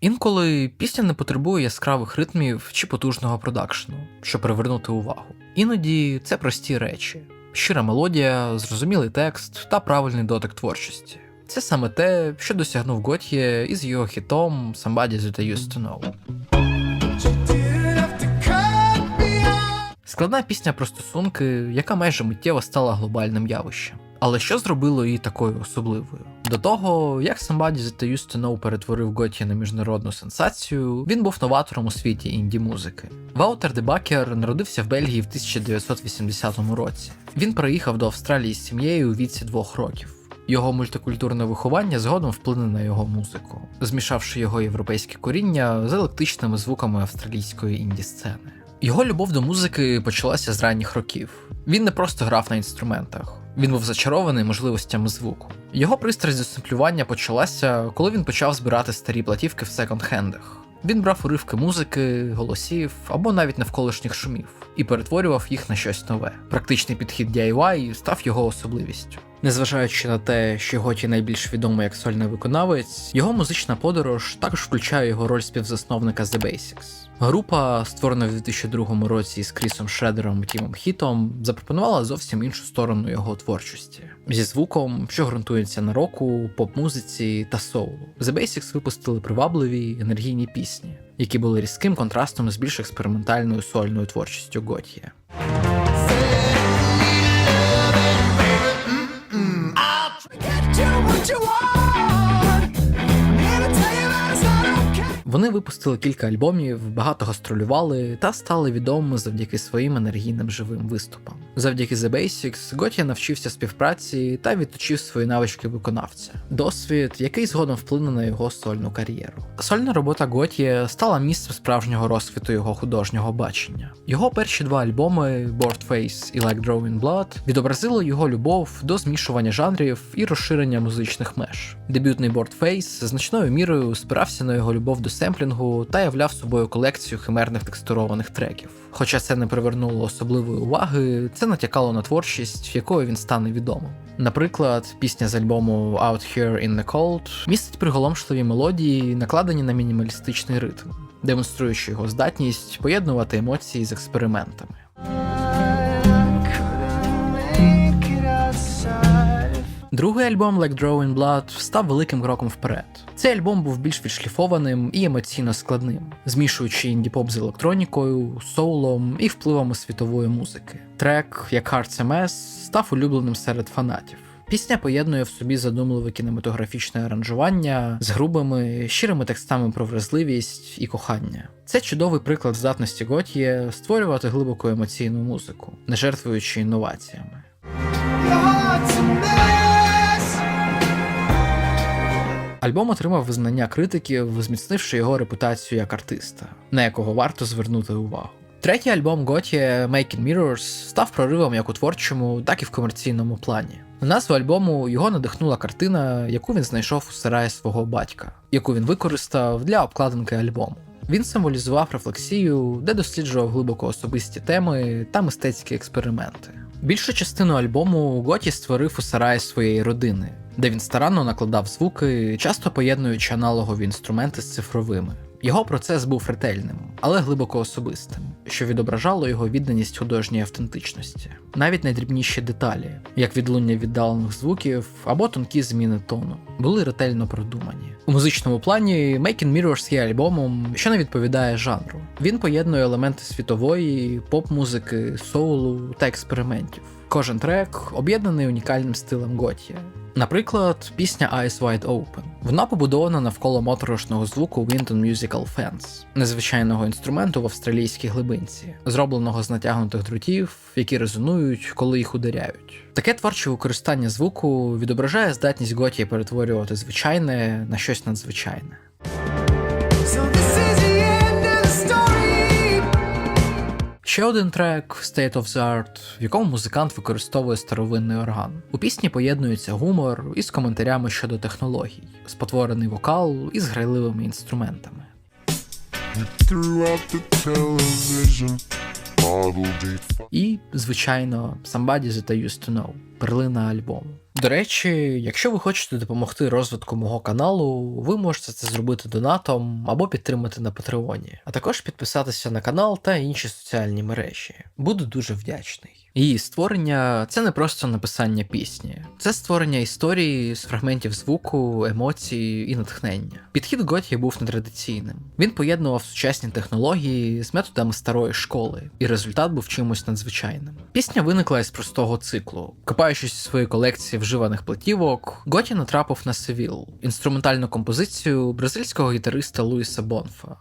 Інколи пісня не потребує яскравих ритмів чи потужного продакшну, щоб привернути увагу. Іноді це прості речі: щира мелодія, зрозумілий текст та правильний дотик творчості. Це саме те, що досягнув Готьє із його хітом Somebody That I Used To Know. Складна пісня про стосунки, яка майже миттєво стала глобальним явищем. Але що зробило її такою особливою? До того, як Somebody That I Used To Know перетворив Готті на міжнародну сенсацію, він був новатором у світі інді-музики. Ваутер Дебакер народився в Бельгії в 1980 році. Він приїхав до Австралії з сім'єю у віці двох років. Його мультикультурне виховання згодом вплине на його музику, змішавши його європейське коріння з електричними звуками австралійської інді-сцени. Його любов до музики почалася з ранніх років. Він не просто грав на інструментах, він був зачарований можливостями звуку. Його пристрасть до семплювання почалася, коли він почав збирати старі платівки в секонд-хендах. Він брав уривки музики, голосів або навіть навколишніх шумів і перетворював їх на щось нове. Практичний підхід DIY став його особливістю. Незважаючи на те, що Готі найбільш відомий як сольний виконавець, його музична подорож також включає його роль співзасновника The Basics. Група, створена в 2002 році з Крісом Шредером і Тімом Хітом, запропонувала зовсім іншу сторону його творчості зі звуком, що ґрунтується на року, поп-музиці та соулу. The Basics випустили привабливі енергійні пісні, які були різким контрастом з більш експериментальною сольною творчістю Готія. Whoa! Вони випустили кілька альбомів, багато гастролювали та стали відомими завдяки своїм енергійним живим виступам. Завдяки The Basics Готія навчився співпраці та відточив свої навички виконавця, досвід, який згодом вплине на його сольну кар'єру. Сольна робота Готія стала місцем справжнього розквіту його художнього бачення. Його перші два альбоми Bored Face і Like Drawing Blood відобразили його любов до змішування жанрів і розширення музичних меж. Дебютний Bored Face значною мірою спирався на його любов до семплінгу та являв собою колекцію химерних текстурованих треків. Хоча це не привернуло особливої уваги, це натякало на творчість, якою він стане відомим. Наприклад, пісня з альбому Out Here in the Cold містить приголомшливі мелодії, накладені на мінімалістичний ритм, демонструючи його здатність поєднувати емоції з експериментами. Другий альбом Like Drawing Blood став великим кроком вперед. Цей альбом був більш відшліфованим і емоційно складним, змішуючи інді-поп з електронікою, соулом і впливами світової музики. Трек, як Hearts MS, став улюбленим серед фанатів. Пісня поєднує в собі задумливе кінематографічне аранжування з грубими, щирими текстами про вразливість і кохання. Це чудовий приклад здатності Готьє створювати глибоку емоційну музику, не жертвуючи інноваціями. Альбом отримав визнання критиків, зміцнивши його репутацію як артиста, на якого варто звернути увагу. Третій альбом Готі Making Mirrors став проривом як у творчому, так і в комерційному плані. На назву альбому його надихнула картина, яку він знайшов у сараї свого батька, яку він використав для обкладинки альбому. Він символізував рефлексію, де досліджував глибоко особисті теми та мистецькі експерименти. Більшу частину альбому Готі створив у сараї своєї родини, де він старанно накладав звуки, часто поєднуючи аналогові інструменти з цифровими. Його процес був ретельним, але глибоко особистим, що відображало його відданість художньої автентичності. Навіть найдрібніші деталі, як відлуння віддалених звуків або тонкі зміни тону, були ретельно продумані. У музичному плані Making Mirrors є альбомом, що не відповідає жанру. Він поєднує елементи світової, поп-музики, соулу та експериментів. Кожен трек об'єднаний унікальним стилем Готія. Наприклад, пісня Eyes Wide Open. Вона побудована навколо моторошного звуку Winton Musical Fence, незвичайного інструменту в австралійській глибинці, зробленого з натягнутих дротів, які резонують, коли їх ударяють. Таке творче використання звуку відображає здатність Готії перетворювати звичайне на щось надзвичайне. Ще один трек State of the Art, в якому музикант використовує старовинний орган. У пісні поєднується гумор із коментарями щодо технологій, спотворений вокал із грайливими інструментами. І, звичайно, Somebody That I Used To Know. перлина альбому. До речі, якщо ви хочете допомогти розвитку мого каналу, ви можете це зробити донатом або підтримати на Патреоні, а також підписатися на канал та інші соціальні мережі. Буду дуже вдячний. Її створення це не просто написання пісні, це створення історії з фрагментів звуку, емоцій і натхнення. Підхід Готє був нетрадиційним. Він поєднував сучасні технології з методами старої школи, і результат був чимось надзвичайним. Пісня виникла із простого циклу. Копаючись у своїй колекції вживаних платівок, Готі натрапив на Севіл, інструментальну композицію бразильського гітариста Луїса Бонфа.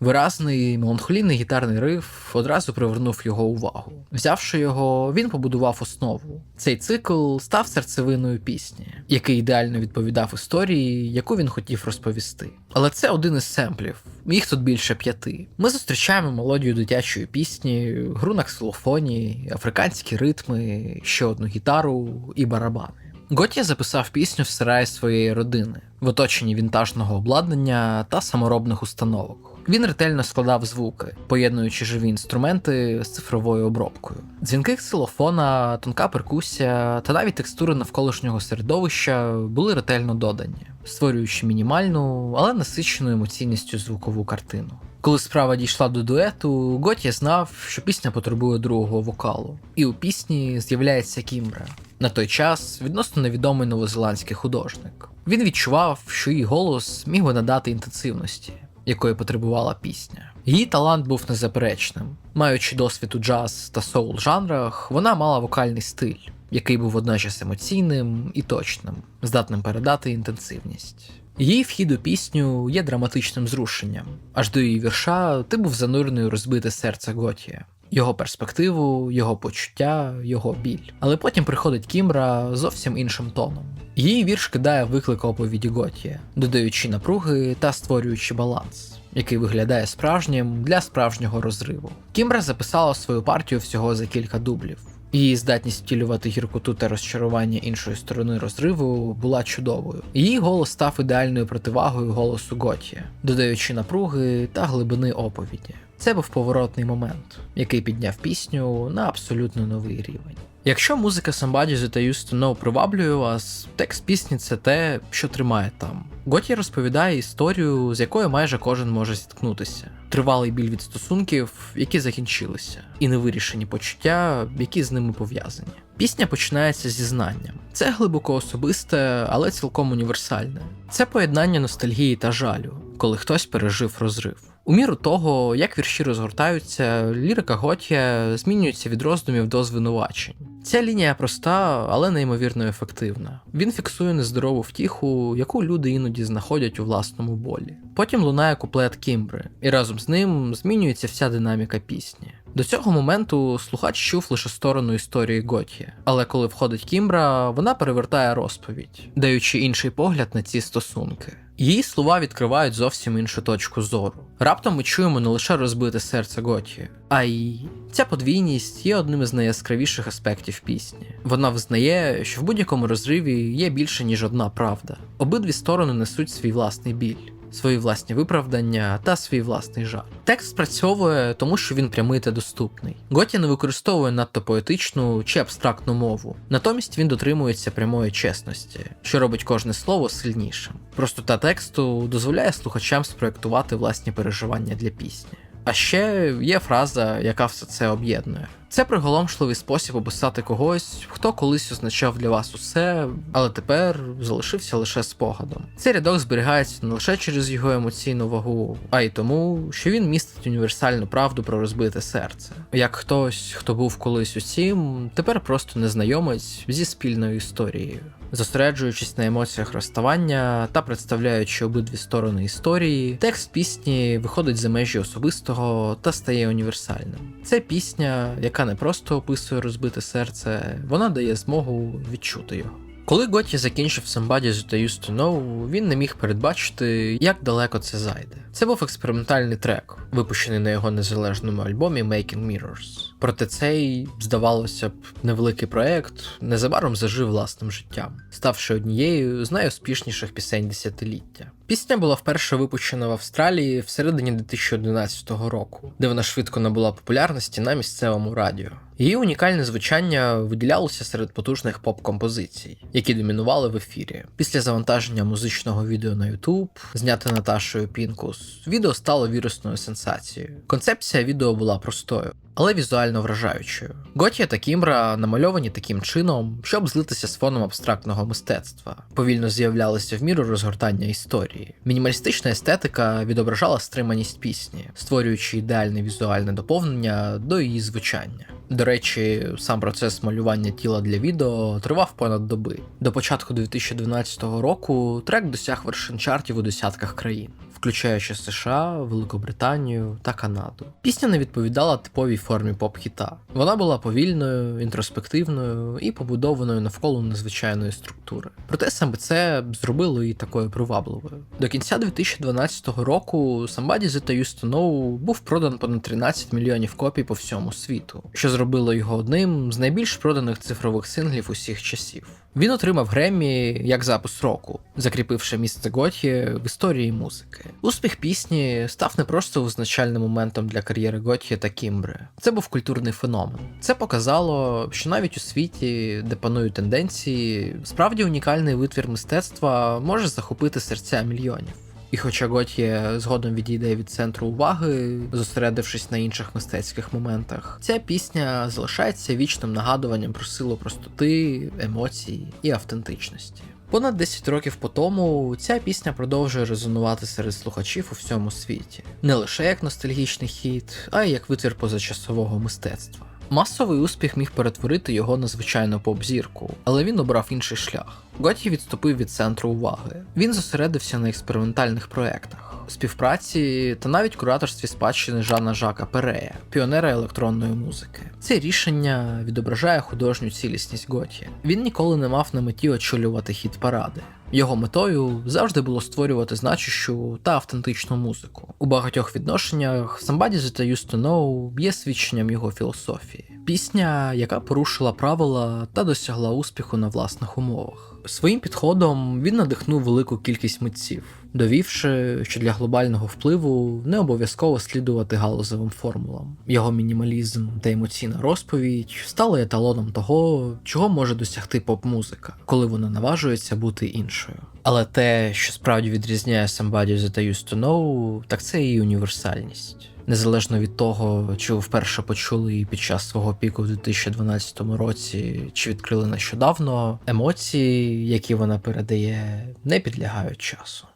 Виразний меланхолійний гітарний риф одразу привернув його увагу. Взявши його, він побудував основу. Цей цикл став серцевиною пісні, який ідеально відповідав історії, яку він хотів розповісти. Але це один із семплів. Їх тут більше п'яти. Ми зустрічаємо мелодію дитячої пісні, гру на ксилофоні, африканські ритми, ще одну гітару і барабани. Готія записав пісню в сараї своєї родини в оточенні вінтажного обладнання та саморобних установок. Він ретельно складав звуки, поєднуючи живі інструменти з цифровою обробкою. Дзвінки ксилофона, тонка перкусія та навіть текстури навколишнього середовища були ретельно додані, створюючи мінімальну, але насичену емоційністю звукову картину. Коли справа дійшла до дуету, Готє знав, що пісня потребує другого вокалу, і у пісні з'являється Кімбра. На той час відносно невідомий новозеландський художник. Він відчував, що її голос міг би надати інтенсивності, якої потребувала пісня. Її талант був незаперечним. Маючи досвід у джаз та соул жанрах, вона мала вокальний стиль, який був водночас емоційним і точним, здатним передати інтенсивність. Її вхід у пісню є драматичним зрушенням. Аж до її вірша ти був занурений розбите серце Готія. Його перспективу, його почуття, його біль. Але потім приходить Кімбра зовсім іншим тоном. Її вірш кидає виклик оповіді Готія, додаючи напруги та створюючи баланс, який виглядає справжнім для справжнього розриву. Кімбра записала свою партію всього за кілька дублів. Її здатність втілювати гіркоту та розчарування іншої сторони розриву була чудовою. Її голос став ідеальною противагою голосу Готія, додаючи напруги та глибини оповіді. Це був поворотний момент, який підняв пісню на абсолютно новий рівень. Якщо музика Somebody That I Used приваблює вас, текст пісні це те, що тримає там. Готі розповідає історію, з якою майже кожен може зіткнутися. Тривалий біль від стосунків, які закінчилися, і невирішені почуття, які з ними пов'язані. Пісня починається зі знанням. Це глибоко особисте, але цілком універсальне. Це поєднання ностальгії та жалю, коли хтось пережив розрив. У міру того, як вірші розгортаються, лірика Готія змінюється від роздумів до звинувачень. Ця лінія проста, але неймовірно ефективна. Він фіксує нездорову втіху, яку люди іноді знаходять у власному болі. Потім лунає куплет Кімбри, і разом з ним змінюється вся динаміка пісні. До цього моменту слухач чув лише сторону історії Готія, але коли входить Кімбра, вона перевертає розповідь, даючи інший погляд на ці стосунки. Її слова відкривають зовсім іншу точку зору. Раптом ми чуємо не лише розбите серце Готі, а й ця подвійність є одним із найяскравіших аспектів пісні. Вона визнає, що в будь-якому розриві є більше ніж одна правда. Обидві сторони несуть свій власний біль. Свої власні виправдання та свій власний жаль. Текст спрацьовує, тому що він прямий та доступний. Готі не використовує надто поетичну чи абстрактну мову, натомість він дотримується прямої чесності, що робить кожне слово сильнішим. Простота тексту дозволяє слухачам спроектувати власні переживання для пісні. А ще є фраза, яка все це об'єднує. Це приголомшливий спосіб описати когось, хто колись означав для вас усе, але тепер залишився лише спогадом. Цей рядок зберігається не лише через його емоційну вагу, а й тому, що він містить універсальну правду про розбите серце. Як хтось, хто був колись усім, тепер просто незнайомець зі спільною історією. Зосереджуючись на емоціях розставання та представляючи обидві сторони історії, текст пісні виходить за межі особистого та стає універсальним. Це пісня, яка не просто описує розбите серце, вона дає змогу відчути його. Коли Готі закінчив Somebody That Used To Know, він не міг передбачити, як далеко це зайде. Це був експериментальний трек, випущений на його незалежному альбомі Making Mirrors. Проте цей, здавалося б, невеликий проект незабаром зажив власним життям, ставши однією з найуспішніших пісень десятиліття. Пісня була вперше випущена в Австралії всередині 2011 року, де вона швидко набула популярності на місцевому радіо. Її унікальне звучання виділялося серед потужних поп-композицій, які домінували в ефірі. Після завантаження музичного відео на YouTube, зняте Наташою Пінкус, відео стало вірусною сенсацією. Концепція відео була простою. Але візуально вражаючою. Готія та Кімбра намальовані таким чином, щоб злитися з фоном абстрактного мистецтва. Повільно з'являлися в міру розгортання історії. Мінімалістична естетика відображала стриманість пісні, створюючи ідеальне візуальне доповнення до її звучання. До речі, сам процес малювання тіла для відео тривав понад доби. До початку 2012 року трек досяг вершин чартів у десятках країн, включаючи США, Великобританію та Канаду. Пісня не відповідала типовій формі поп-хіта. Вона була повільною, інтроспективною і побудованою навколо незвичайної структури. Проте саме це зробило її такою привабливою. До кінця 2012 року Somebody I Used To Know був продан понад 13 мільйонів копій по всьому світу, що зробило його одним з найбільш проданих цифрових синглів усіх часів. Він отримав Греммі як запис року, закріпивши місце Готі в історії музики. Успіх пісні став не просто визначальним моментом для кар'єри Готі та Кімбри. Це був культурний феномен. Це показало, що навіть у світі, де панують тенденції, справді унікальний витвір мистецтва може захопити серця мільйонів. І хоча Готє згодом відійде від центру уваги, зосередившись на інших мистецьких моментах, ця пісня залишається вічним нагадуванням про силу простоти, емоцій і автентичності. Понад 10 років по тому ця пісня продовжує резонувати серед слухачів у всьому світі, не лише як ностальгічний хіт, а й як витвір позачасового мистецтва. Масовий успіх міг перетворити його на звичайну поп-зірку, але він обрав інший шлях. Готі відступив від центру уваги. Він зосередився на експериментальних проєктах, співпраці та навіть кураторстві спадщини Жана Жака Перея, піонера електронної музики. Це рішення відображає художню цілісність Готі. Він ніколи не мав на меті очолювати хіт паради. Його метою завжди було створювати значущу та автентичну музику. У багатьох відношеннях Somebody That I Used To Know є свідченням його філософії. Пісня, яка порушила правила та досягла успіху на власних умовах. Своїм підходом він надихнув велику кількість митців, довівши, що для глобального впливу не обов'язково слідувати галузевим формулам. Його мінімалізм та емоційна розповідь стали еталоном того, чого може досягти поп-музика, коли вона наважується бути іншою. Але те, що справді відрізняє Somebody That I Used To Know, так це її універсальність. Незалежно від того, чи ви вперше почули її під час свого піку в 2012 році, чи відкрили нещодавно, емоції, які вона передає, не підлягають часу.